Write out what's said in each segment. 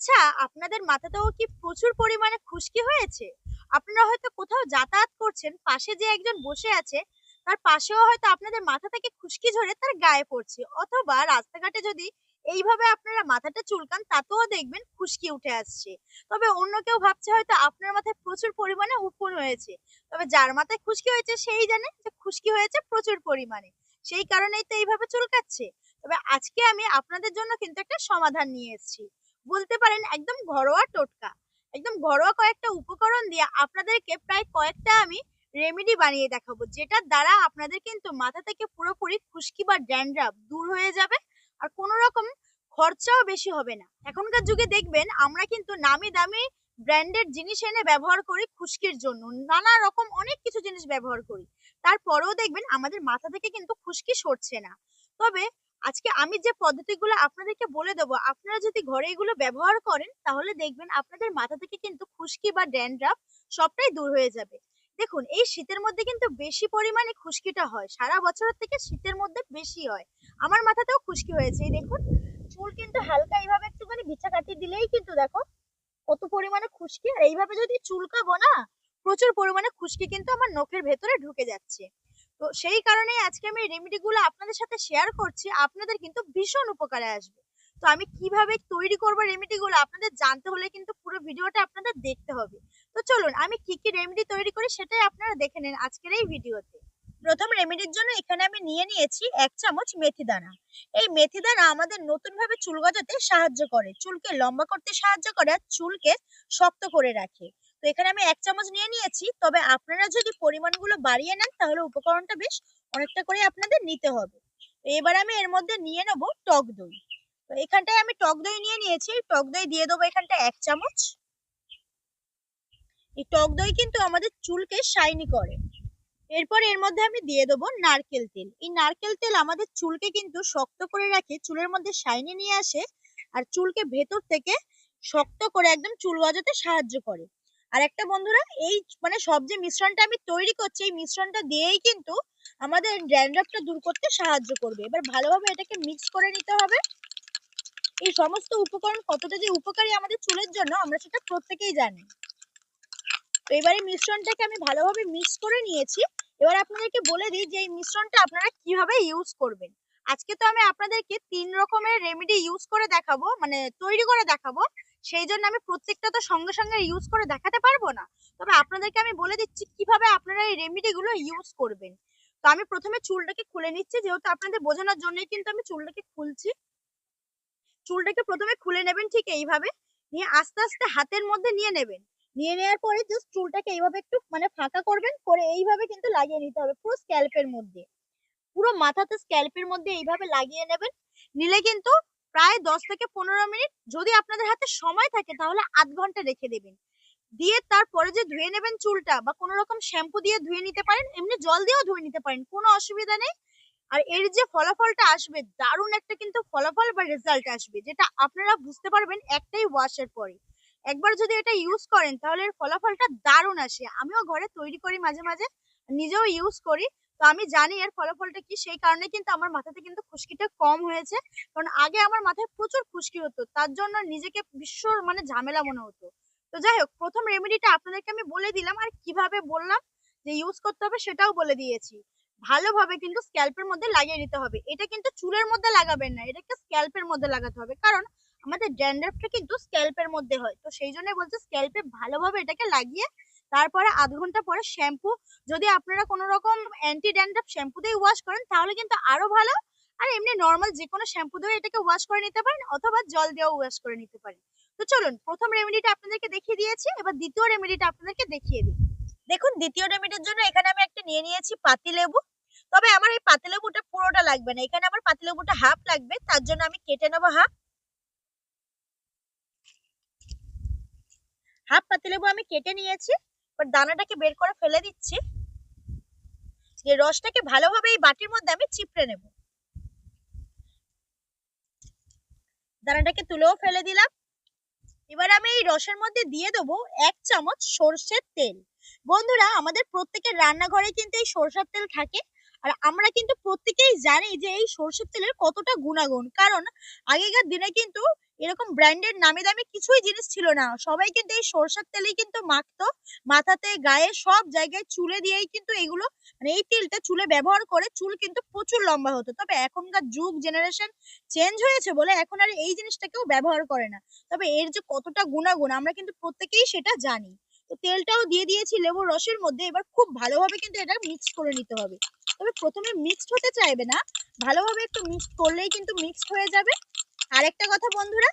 আচ্ছা আপনাদের মাথাতেও কি প্রচুর পরিমাণে খুশকি হয়েছে? আপনারা হয়তো কোথাও যাতায়াত করছেন, পাশে যে একজন বসে আছে, তার পাশেও হয়তো আপনাদের মাথা থেকে খুশকি ঝরে তার গায়ে পড়ছে। অথবা রাস্তাঘাটে যদি এইভাবে আপনারা মাথাটা চুলকান, তাতেও দেখবেন খুশকি উঠে আসছে। তবে অন্য কেউ ভাবছে হয়তো আপনার মাথায় প্রচুর পরিমাণে উকুন হয়েছে। তবে যার মাথায় খুশকি হয়েছে সেই জানে যে খুশকি হয়েছে প্রচুর পরিমাণে। সেই কারণেই তো এইভাবে চুলকাচ্ছে। তবে আজকে আমি আপনাদের জন্য কিন্তু একটা সমাধান নিয়ে এসেছি। বলতে পারেন একদম ঘরোয়া টোটকা। একদম ঘরোয়া কয়েকটা উপকরণ দিয়ে আপনাদেরকে প্রায় কয়েকটা আমি রেমেডি বানিয়ে দেখাবো যেটার দ্বারা আপনাদের কিন্তু মাথা থেকে পুরোপুরি খুশকি বা ড্যান্ড্রাফ দূর হয়ে যাবে আর কোনো রকম খরচাও বেশি হবে না। এখনকার যুগে দেখবেন আমরা কিন্তু নামি দামি ব্র্যান্ডেড জিনিস এনে ব্যবহার করি খুশকির জন্য। নানা রকম অনেক কিছু জিনিস ব্যবহার করি। তারপরেও দেখবেন আমাদের মাথা থেকে কিন্তু খুশকি সরছে না। তবে আজকে আমি যে পদ্ধতিগুলো আপনাদেরকে বলে দেবো, আপনারা যদি ঘরে এগুলো ব্যবহার করেন, তাহলে দেখবেন আপনাদের মাথা থেকে কিন্তু খুশকি বা ড্যান্ড্রাফ সবটাই দূর হয়ে যাবে। দেখুন, এই শীতের মধ্যে কিন্তু বেশি পরিমাণে খুশকিটা হয়, সারা বছরের থেকে শীতের মধ্যে বেশি হয়। আমার মাথাতেও খুশকি হয়েছে দেখুন। চুল কিন্তু হালকা এইভাবে একটুখানি বিছা কাটিয়ে দিলেই কিন্তু দেখো, কত পরিমাণে খুশকি। আর এইভাবে যদি চুলকাবো না, প্রচুর পরিমাণে খুশকি কিন্তু আমার নখের ভেতরে ঢুকে যাচ্ছে। তো সেই কারণেই আজকে আমি রেমেডি গুলো আপনাদের সাথে শেয়ার করছি। আপনাদের কিন্তু ভীষণ উপকারে আসবে। তো আমি কীভাবে তৈরি করব রেমেডি গুলো আপনাদের জানতে হলে কিন্তু পুরো ভিডিওটা আপনাদের দেখতে হবে। তো চলুন, আমি কি কি রেমেডি তৈরি করি সেটাই আপনারা দেখে নেন আজকের এই ভিডিওতে। প্রথম রেমেডির জন্য এখানে আমি নিয়ে নিয়েছি এক চামচ মেথি দানা। এই মেথি দানা আমাদের নতুন ভাবে চুল গজাতে সাহায্য করে। চুলকে লম্বা করতে সাহায্য করে আর চুলকে শক্ত করে রাখে। তো এখানে আমি এক চামচ নিয়ে নিয়েছি। তবে আপনারা যদি পরিমাণগুলো বাড়িয়ে নেন, তাহলে উপকরণটা বেশ অনেকটা করে আপনাদের নিতে হবে। এবার আমি এর মধ্যে নিয়ে নেব টক দই। তো এখানটায় আমি টক দই নিয়ে নিয়েছি। টক দই দিয়ে দেবো এখানটা এক চামচ। এই টক দই কিন্তু আমাদের চুলকে শাইনি করে। এরপর এর মধ্যে আমি দিয়ে দেবো নারকেল তেল। এই নারকেল তেল আমাদের চুলকে কিন্তু শক্ত করে রাখে, চুলের মধ্যে শাইনি নিয়ে আসে, আর চুলকে ভেতর থেকে শক্ত করে একদম চুল গজাতে সাহায্য করে। আর একটা বন্ধুরা, এই মানে সব যে মিশ্রণটা আমি তৈরি করছি, এই মিশ্রণটা দিয়েই কিন্তু আমাদের ড্যান্ড্রাফটা দূর করতে সাহায্য করবে। এবার ভালোভাবে এটাকে মিক্স করে নিতে হবে। এই সমস্ত উপকরণ কতটা যে উপকারী আমাদের চুলের জন্য, আমরা সেটা প্রত্যেকেই জানি। তো এবার মিশ্রণটাকে আমি ভালোভাবে মিক্স করে নিয়েছি। এবার আপনাদেরকে বলে দিই যে এই মিশ্রণটা আপনারা কীভাবে ইউজ করবেন। আজকে তো আমি আপনাদেরকে তিন রকমের রেমেডি ইউজ করে দেখাবো মানে তৈরি করে দেখাবো। সেই জন্য আমি প্রত্যেকটা তো সঙ্গে সঙ্গে ইউজ করে দেখাতে পারব না। তবে আপনাদেরকে আমি বলে দিচ্ছি, কীভাবে আপনারা এই রেমেডি গুলো ইউজ করবেন। তো আমি প্রথমে চুলটাকে খুলে নিচ্ছি, যেহেতু আপনাদের বোঝানোর জন্যই কিন্তু আমি চুলটাকে খুলছি। চুলটাকে প্রথমে খুলে নেবেন ঠিক এইভাবে, নিয়ে আস্তে আস্তে হাতের মধ্যে নিয়ে নেবেন। নিয়ে নেওয়ার পরে জাস্ট চুলটাকে এইভাবে একটু মানে ফাঁকা করবেন, করে এইভাবে কিন্তু লাগিয়ে নিতে হবে পুরো স্ক্যাল্পের মধ্যে। পুরো মাথাতে স্ক্যাল্পের মধ্যে এইভাবে লাগিয়ে নেবেন, নিলে কিন্তু প্রায় দশ থেকে পনেরো মিনিট যদি আপনাদের হাতে সময় থাকে তাহলে আধ ঘণ্টা রেখে দেবেন। দিয়ে তারপরে যে ধুয়ে নেবেন চুলটা বা কোনো রকম শ্যাম্পু দিয়ে ধুয়ে নিতে পারেন, এমনি জল দিয়েও ধুয়ে নিতে পারেন, কোনো অসুবিধা নেই। আর এর যে ফলাফলটা আসবে, দারুণ একটা কিন্তু ফলাফল বা রেজাল্ট আসবে, যেটা আপনারা বুঝতে পারবেন একটাই ওয়াশের পরে। একবার যদি এটা ইউজ করেন তাহলে এর ফলাফলটা দারুণ আসে। আমিও ঘরে তৈরি করি মাঝে মাঝে, নিজেও ইউজ করি। তো আমি জানি এর ফলাফলটা কি, সেই কারণে কিন্তু আমার মাথাতে কিন্তু খুশকিটা কম হয়েছে। কারণ আগে আমার মাথায় প্রচুর খুশকি হতো, তার জন্য নিজেকে বিশ্ব মানে ঝামেলা মনে হতো। তো যাই হোক, প্রথম রেমেডিটা আপনাদেরকে আমি বলে দিলাম, আর কীভাবে বললাম যে ইউজ করতে হবে সেটাও বলে দিয়েছি। ভালোভাবে কিন্তু স্ক্যাল্পের মধ্যে লাগিয়ে নিতে হবে। এটা কিন্তু চুলের মধ্যে লাগাবেন না, এটাকে স্ক্যাল্পের মধ্যে লাগাতে হবে। কারণ আমাদের ড্যান্ড্রাফটা কিন্তু স্ক্যাল্পের মধ্যে হয়, তো সেই জন্যই বলছে স্ক্যাল্পে ভালোভাবে এটাকে লাগিয়ে তারপরে আধ ঘণ্টা পরে শ্যাম্পু যদি আপনারা কোনো রকম অ্যান্টি ড্যান্ড্রাফ শ্যাম্পু দিয়ে ওয়াশ করেন, তাহলে কিন্তু আরও ভালো। আর এমনি নর্মাল যে কোনো শ্যাম্পু দিয়ে এটাকে ওয়াশ করে নিতে পারেন, অথবা জল দিয়েও ওয়াশ করে নিতে পারেন। তো চলুন, প্রথম রেমেডিটা আপনাদেরকে দেখিয়ে দিয়েছি, এবার দ্বিতীয় রেমেডিটা আপনাদেরকে দেখিয়ে দিই। দেখুন, দ্বিতীয় রেমেডির জন্য এখানে আমি একটা নিয়ে নিয়েছি পাতি লেবু তবে আমার এই পাতি লেবুটা পুরোটা লাগবে না। এখানে আমার পাতি লেবুটা হাফ লাগবে, তার জন্য আমি কেটে নেব হাফ হাফ পাতিলেবু আমি কেটে নিয়েছি। এবার দানাটাকে বের করে ফেলে দিচ্ছি। যে রসটাকে ভালোভাবে এই বাটির মধ্যে আমি চিপড়ে নেব। দানাটাকে তুলেও ফেলে দিলাম। এবার আমি এই রসের মধ্যে দিয়ে দেবো এক চামচ সর্ষের তেল। বন্ধুরা, আমাদের প্রত্যেকের রান্নাঘরে কিন্তু এই সর্ষের তেল থাকে। আর আমরা কিন্তু প্রত্যেকেই জানি যে এই সর্ষের তেলের কতটা গুণাগুণ। কারণ আগেকার দিনে কিন্তু এরকম ব্র্যান্ডেড নামি দামি কিছুই জিনিস ছিল না। সবাই কিন্তু এই সরষের তেলেই কিন্তু মাখতো। মাথাতে, গায়ে সব জায়গায় চুলে দিয়েই কিন্তু এগুলো মানে এই তেলটা চুলে ব্যবহার করে চুল কিন্তু প্রচুর লম্বা হতো। তবে এখনকার যুগ জেনারেশন চেঞ্জ হয়েছে বলে এখন আর এই জিনিসটা কেউ ব্যবহার করে না। তবে এর যে কতটা গুণাগুণ, আমরা কিন্তু প্রত্যেকেই সেটা জানি। তো তেলটাও দিয়ে দিয়েছি লেবুর রসের মধ্যে, এবার খুব ভালোভাবে কিন্তু এটা মিক্স করে নিতে হবে। তবে প্রথমে মিক্সড হতে চাইবে না। ভালোভাবে একটু মিক্সড করলেই কিন্তু মিক্সড হয়ে যাবে। আরেকটা কথা বন্ধুরা,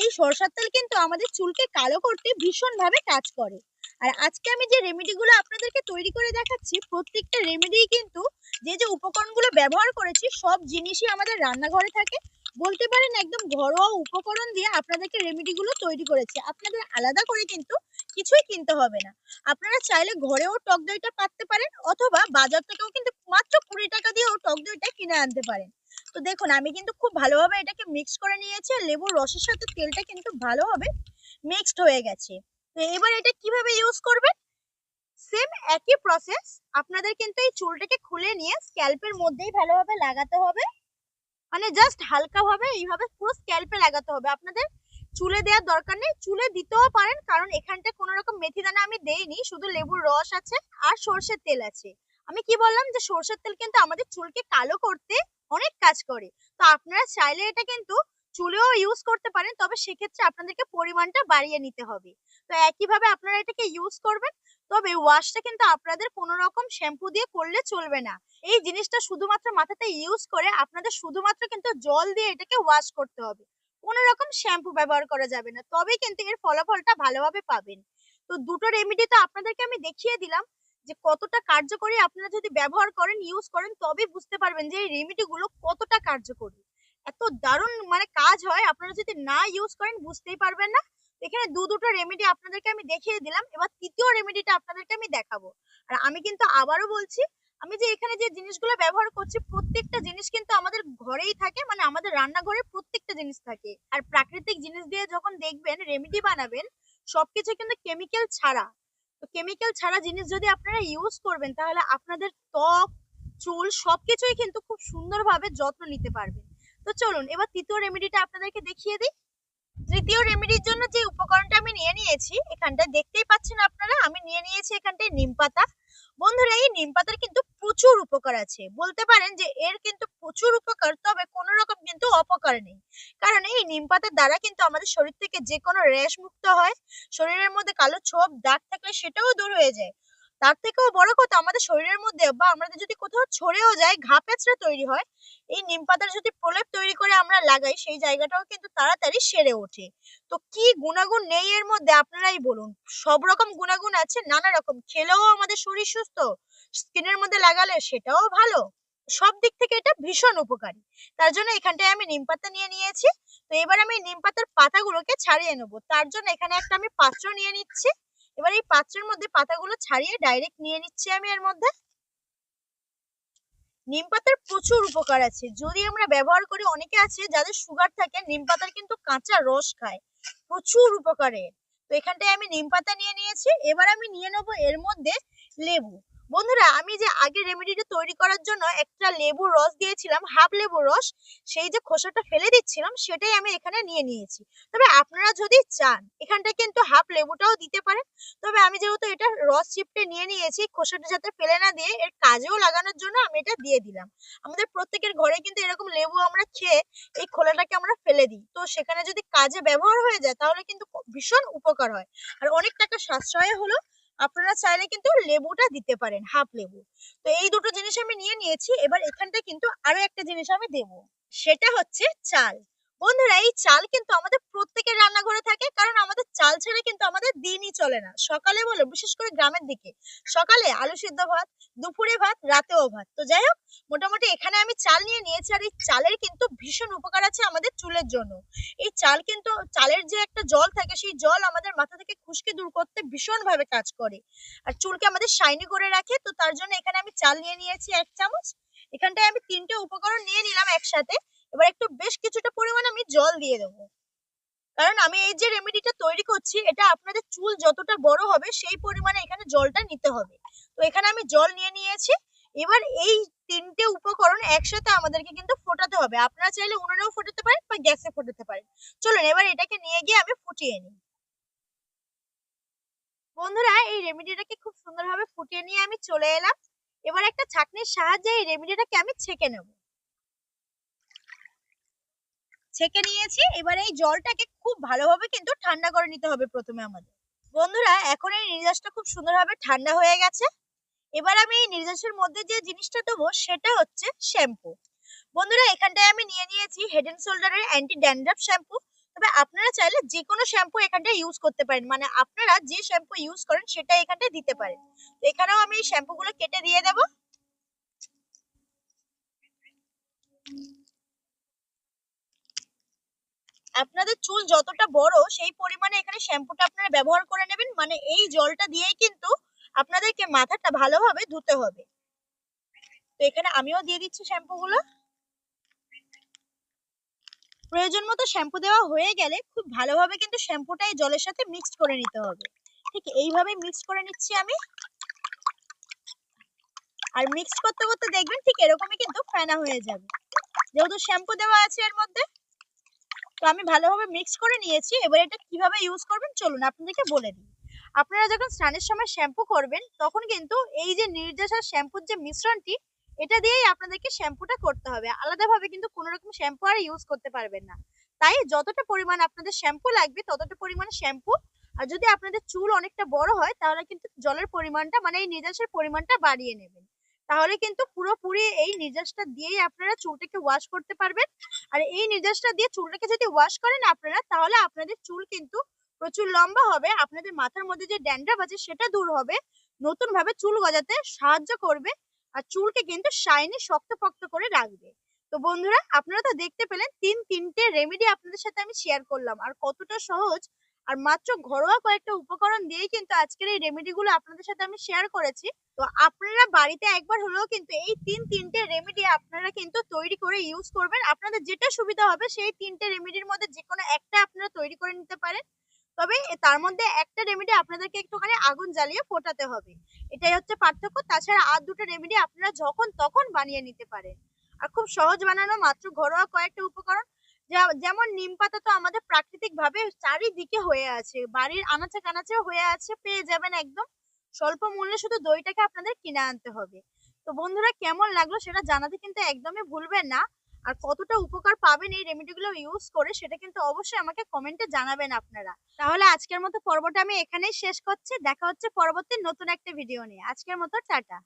এই সরষের তেল কিন্তু আমাদের চুলকে কালো করতে ভীষণ ভাবে কাজ করে। আর আজকে আমি যে রেমেডি গুলো আপনাদেরকে তৈরি করে দেখাচ্ছি, প্রত্যেকটা রেমেডি কিন্তু যে যে উপকরণগুলো ব্যবহার করেছি, সব জিনিসই আমাদের রান্নাঘরে থাকে। বলতে পারেন একদম ঘরোয়া উপকরণ দিয়ে আপনাদেরকে রেমেডি গুলো তৈরি করেছি। আপনাদের আলাদা করে কিন্তু কিছুই কিনতে হবে না। আপনারা চাইলে ঘরেও টক দইটা পাততে পারেন, অথবা বাজার থেকেও কিন্তু মাত্র কুড়ি টাকা দিয়েও টক দইটা কিনে আনতে পারেন। তো দেখুন, আমি কিন্তু খুব ভালোভাবে এটাকে মিক্স করে নিয়েছি আর লেবুর রসের সাথে তেলটা কিন্তু ভালোভাবে মিক্সড হয়ে গেছে। তো এবার এটা কীভাবে ইউজ করবেন? সেম একই প্রসেস আপনাদের কিন্তু এই চুলটাকে খুলে নিয়ে স্ক্যাল্পের মধ্যেই ভালোভাবে লাগাতে হবে। মানে জাস্ট হালকা ভাবে এইভাবে পুরো স্ক্যাল্পে লাগাতে হবে। আপনাদের চুলে দেওয়ার দরকার নেই, চুলে দিতেও পারেন, কারণ এখানটা কোনো রকম মেথি দানা আমি দেইনি, শুধু লেবুর রস আছে আর সর্ষের তেল আছে। আমি কি বললাম যে সর্ষের তেল কিন্তু আমাদের চুলকে কালো করতে অনেক কাজ করে। তো আপনারা চাইলে এটা কিন্তু চুলেও ইউজ করতে পারেন, তবে সেক্ষেত্রে আপনাদেরকে পরিমাণটা বাড়িয়ে নিতে হবে। তো একইভাবে আপনারা এটাকে ইউজ করবেন, তবে ওয়াশটা কিন্তু আপনাদের কোনো রকম শ্যাম্পু দিয়ে করলে চলবে না। এই জিনিসটা শুধুমাত্র মাথাতে ইউজ করে আপনাদের শুধুমাত্র কিন্তু জল দিয়ে এটাকে ওয়াশ করতে হবে। কোনো রকম শ্যাম্পু ব্যবহার করা যাবে না তবে কিন্তু এর ফলাফলটা ভালোভাবে পাবেন। তো দুটো রেমেডি তো আপনাদেরকে আমি দেখিয়ে দিলাম। যে কতটা কার্যকরী আপনারা যদি ব্যবহার করেন ইউজ করেন তবে বুঝতে পারবেন যে এই রেমেডি গুলো কতটা কার্যকরী। এত দারুণ মানে কাজ হয়, আপনারা যদি না ইউজ করেন, বুঝতেই পারবেন না। এখানে দু দুটো রেমেডি আপনাদেরকে আমি দেখিয়ে দিলাম, এবার তৃতীয় রেমেডিটা আপনাদেরকে আমি দেখাবো। আর আমি কিন্তু আবারও বলছি, আমি যে এখানে যে জিনিসগুলো ব্যবহার করছি, প্রত্যেকটা জিনিস কিন্তু আমাদের ঘরেই থাকে মানে আমাদের রান্নাঘরে প্রত্যেকটা জিনিস থাকে। আর প্রাকৃতিক জিনিস দিয়ে যখন দেখবেন রেমেডি বানাবেন, সবকিছু কিন্তু কেমিক্যাল ছাড়া। তো কেমিক্যাল ছাড়া জিনিস যদি আপনারা ইউজ করবেন, তাহলে আপনাদের ত্বক, চুল সবকিছুই কিন্তু খুব সুন্দরভাবে যত্ন নিতে পারবেন। তো চলুন, এবার তৃতীয় রেমেডিটা আপনাদেরকে দেখিয়ে দিই। তৃতীয় রেমেডির জন্য যে উপকরণটা আমি নিয়ে নিয়েছি এখানটা দেখতেই পাচ্ছেন আপনারা, আমি নিয়ে নিয়েছি এখানটায় নিম পাতা। বন্ধুরা, এই নিম পাতার কিন্তু প্রচুর উপকার আছে। বলতে পারেন যে, এর কিন্তু প্রচুর উপকার, তবে কোনো রকম কিন্তু অপকার নেই। কারণ এই নিম পাতার দ্বারা কিন্তু আমাদের শরীর থেকে যে কোনো র্যাশ মুক্ত হয়, শরীরের মধ্যে কালো ছোপ, দাগ থাকলে সেটাও দূর হয়ে যায়। তার থেকেও বড় কথা আমাদের শরীরের মধ্যে বা আমাদের যদি কোথাও ছড়েও যায়, ঘা পেঁচড়া তৈরি হয়, এই নিম পাতার যদি প্রলেপ তৈরি করে আমরা লাগাই, সেই জায়গাটাও কিন্তু তাড়াতাড়ি সেরে ওঠে। তো কি গুণাগুণ নেই এর মধ্যে আপনারাই বলুন। সব রকম গুণাগুণ আছে, নানা রকম। খেলেও আমাদের শরীর সুস্থ, স্কিনের মধ্যে লাগালে সেটাও ভালো। সব দিক থেকে এটা ভীষণ উপকারী। তার জন্য এখানটায় আমি নিম পাতা নিয়ে নিয়েছি। তো এবার আমি নিম পাতার পাতাগুলোকে ছাড়িয়ে নেব। তার জন্য এখানে একটা আমি পাত্র নিয়ে নিচ্ছি। এবার এই পাত্রের মধ্যে পাতাগুলো ছাড়িয়ে ডাইরেক্ট নিয়ে নিচ্ছি আমি এর মধ্যে। নিম পাতার প্রচুর উপকার আছে। যদি আমরা ব্যবহার করি, অনেকে আছে যাদের সুগার থাকে, নিম পাতার কিন্তু কাঁচা রস খায়। প্রচুর উপকারে। তো এখানটায় আমি নিম পাতা নিয়ে নিয়েছি। এবার আমি নিয়ে নেব এর মধ্যে লেবু। বন্ধুরা, আমি যে আগে রেমেডিটা তৈরি করার জন্য একটা লেবুর রস দিয়েছিলাম হাফ লেবুর রস, সেই যে খোসাটা ফেলে দিচ্ছিলাম, সেটাই আমি এখানে নিয়ে নিয়েছি। তবে আপনারা যদি চান এখানটা কিন্তু হাফ লেবুটাও দিতে পারেন। তবে আমি যেহেতু এটা রস চিপটে নিয়ে নিয়েছি, খোসাটা যাতে ফেলে না দিয়ে এর কাজেও লাগানোর জন্য আমি এটা দিয়ে দিলাম। আমাদের প্রত্যেকের ঘরে কিন্তু এরকম লেবু আমরা খেয়ে এই খোলাটাকে আমরা ফেলে দিই। তো সেখানে যদি কাজে ব্যবহার হয়ে যায়, তাহলে কিন্তু ভীষণ উপকার হয়। আর অনেক টাকা সাশ্রয় হলো আপনারা চাইলে কিন্তু লেবুটা দিতে পারেন, হাফ লেবু। তো এই দুটো জিনিস আমি নিয়ে নিয়েছি, এবার এখানটা কিন্তু আরও একটা জিনিস আমি দেব। সেটা হচ্ছে চাল। বন্ধুরা, এই চাল কিন্তু আমাদের প্রত্যেকের রান্নাঘরে থাকে, কারণ আমাদের চাল ছাড়া কিন্তু আমাদের দিনই চলে না। সকালে বলো, বিশেষ করে গ্রামের দিকে। সকালে আলু সিদ্ধ ভাত, দুপুরে ভাত, রাতেও ভাত। তো যাই হোক, মোটামুটি এখানে আমি চাল নিয়ে নিয়েছি আর এই চালের কিন্তু ভীষণ উপকার আছে আমাদের চুলের জন্য। এই চাল কিন্তু, চালের যে একটা জল থাকে, সেই জল আমাদের মাথা থেকে খুশকি দূর করতে ভীষণ ভাবে কাজ করে। আর চুলকে আমাদের শাইনি করে রাখে, তো তার জন্য এখানে আমি চাল নিয়ে নিয়েছি এক চামচ। এখানটায় আমি তিনটে উপকরণ নিয়ে নিলাম একসাথে। এবার একটু বেশ কিছুটা পরিমাণ আমি জল দিয়ে দেবো। কারণ আমি এই যে রেমেডিটা তৈরি করছি, এটা আপনাদের চুল যতটা বড় হবে, সেই পরিমাণে এখানে জলটা নিতে হবে। তো এখানে আমি জল নিয়ে নিয়েছি। এবার এই তিনটে উপকরণ একসাথে আমাদেরকে কিন্তু ফোটাতে হবে। আপনারা চাইলে উনুনেও ফোটাতে পারেন বা গ্যাসে ফোটাতে পারেন। চলুন, এবার এটাকে নিয়ে গিয়ে আমি ফুটিয়ে নিই। বন্ধুরা, এই রেমেডিটাকে খুব সুন্দরভাবে ফুটিয়ে নিয়ে আমি চলে এলাম। এবার একটা ছাঁকনির সাহায্যে এই রেমেডিটাকে আমি ছেঁকে নেব। ছেঁকে নিয়েছি। এবার এই জলটাকে খুব ভালোভাবে কিন্তু ঠান্ডা করে নিতে হবে প্রথমে আমাদের। বন্ধুরা, এখন এই নির্যাসটা খুব সুন্দরভাবে ঠান্ডা হয়ে গেছে। এবার আমি এই নির্যাসের মধ্যে যে জিনিসটা দেবো, সেটা হচ্ছে শ্যাম্পু। বন্ধুরা, এখানটায় আমি নিয়ে নিয়েছি হেড এন্ড শোল্ডারের অ্যান্টি ড্যান্ড্রাফ শ্যাম্পু তবে আপনারা চাইলে যে কোনো শ্যাম্পু এখানটায় ইউজ করতে পারেন। মানে আপনারা যে শ্যাম্পু ইউজ করেন, সেটা এখানটায় দিতে পারেন। তো এখানেও আমি এই শ্যাম্পুগুলো কেটে দিয়ে দেবো। আপনাদের চুল যতটা বড়, সেই পরিমাণে এখানে শ্যাম্পুটা আপনারা ব্যবহার করে নেবেন। মানে এই জলটা দিয়েই কিন্তু আপনাদেরকে মাথাটা ভালোভাবে ধুতে হবে। তো এখানে আমিও দিয়ে দিচ্ছি শ্যাম্পুগুলো। প্রয়োজন মতো শ্যাম্পু দেওয়া হয়ে গেলে খুব ভালোভাবে কিন্তু শ্যাম্পুটা এই জলের সাথে মিক্সড করে নিতে হবে। ঠিক এইভাবে মিক্স করে নিচ্ছি আমি। আর মিক্স করতে করতে দেখবেন ঠিক এরকমই কিন্তু ফেনা হয়ে যাবে। যেহেতু শ্যাম্পু দেওয়া আছে এর মধ্যে। তো আমি ভালোভাবে মিক্স করে নিয়েছি। এবার এটা কীভাবে ইউজ করবেন চলুন আপনাদেরকে বলে দিই। আপনারা যখন স্নানের সময় শ্যাম্পু করবেন, তখন কিন্তু এই যে আর শ্যাম্পুর যে মিশ্রণটি, এটা দিয়েই আপনাদেরকে শ্যাম্পুটা করতে হবে। আলাদাভাবে কিন্তু কোনো রকম শ্যাম্পু আর ইউজ করতে পারবেন না। তাই যতটা পরিমাণ আপনাদের শ্যাম্পু লাগবে, ততটা পরিমাণ শ্যাম্পু আর যদি আপনাদের চুল অনেকটা বড় হয়, তাহলে কিন্তু জলের পরিমাণটা মানে এই নির্যাসের পরিমাণটা বাড়িয়ে নেবেন। তাহলে কিন্তু পুরোপুরি এই নির্যাসটা দিয়েই আপনারা চুলটাকে ওয়াশ করতে পারবেন। আর এই নির্যাসটা দিয়ে চুলটাকে যদি ওয়াশ করেন আপনারা, তাহলে আপনাদের চুল কিন্তু প্রচুর লম্বা হবে। আপনাদের মাথার মধ্যে যে ড্যান্ড্রাফ আছে সেটা দূর হবে। নতুন ভাবে চুল গজাতে সাহায্য করবে আর চুলকে কিন্তু শাইনি শক্তপোক্ত করে রাখবে। তো বন্ধুরা, আপনারা তো দেখতে পেলেন, তিন তিনটে রেমেডি আপনাদের সাথে আমি শেয়ার করলাম। আর কতটা সহজ আর মাত্র ঘরোয়া কয়েকটা উপকরণ দিয়েই কিন্তু আজকের এই রেমেডি গুলো আপনাদের সাথে আমি শেয়ার করেছি। তো আপনারা বাড়িতে একবার হলেও কিন্তু এই তিন তিনটে রেমেডি আপনারা কিন্তু তৈরি করে ইউজ করবেন। আপনাদের যেটা সুবিধা হবে সেই তিনটে রেমেডির মধ্যে যে কোনো একটা আপনারা তৈরি করে নিতে পারেন। তবে তার মধ্যে একটা রেমেডি আপনাদেরকে একটুখানি আগুন জ্বালিয়ে ফোটাতে হবে। এটাই হচ্ছে পার্থক্য। তাছাড়া আর দুটো রেমেডি আপনারা যখন তখন বানিয়ে নিতে পারেন। আর খুব সহজ বানানো মাত্র ঘরোয়া কয়েকটা উপকরণ। যেমন নিম পাতা তো আমাদের প্রাকৃতিক ভাবে চারিদিকে হয়ে আছে। বাড়ির আনাচে কানাচেও হয়ে আছে, পেয়ে যাবেন একদম স্বল্প মূল্যে শুধু দইটাকে আপনাদের কিনে আনতে হবে। তো বন্ধুরা, কেমন লাগল সেটা জানাতে কিন্তু একদমই ভুলবেন না। আর কতটা উপকার পাবেন এই রেমেডিগুলো ইউজ করে সেটা কিন্তু অবশ্যই আমাকে কমেন্টে জানাবেন আপনারা। তাহলে আজকের মতো পর্বটা আমি এখানেই শেষ করছি। দেখা হচ্ছে পরবর্তী নতুন একটা ভিডিও নিয়ে। আজকের মতো টাটা।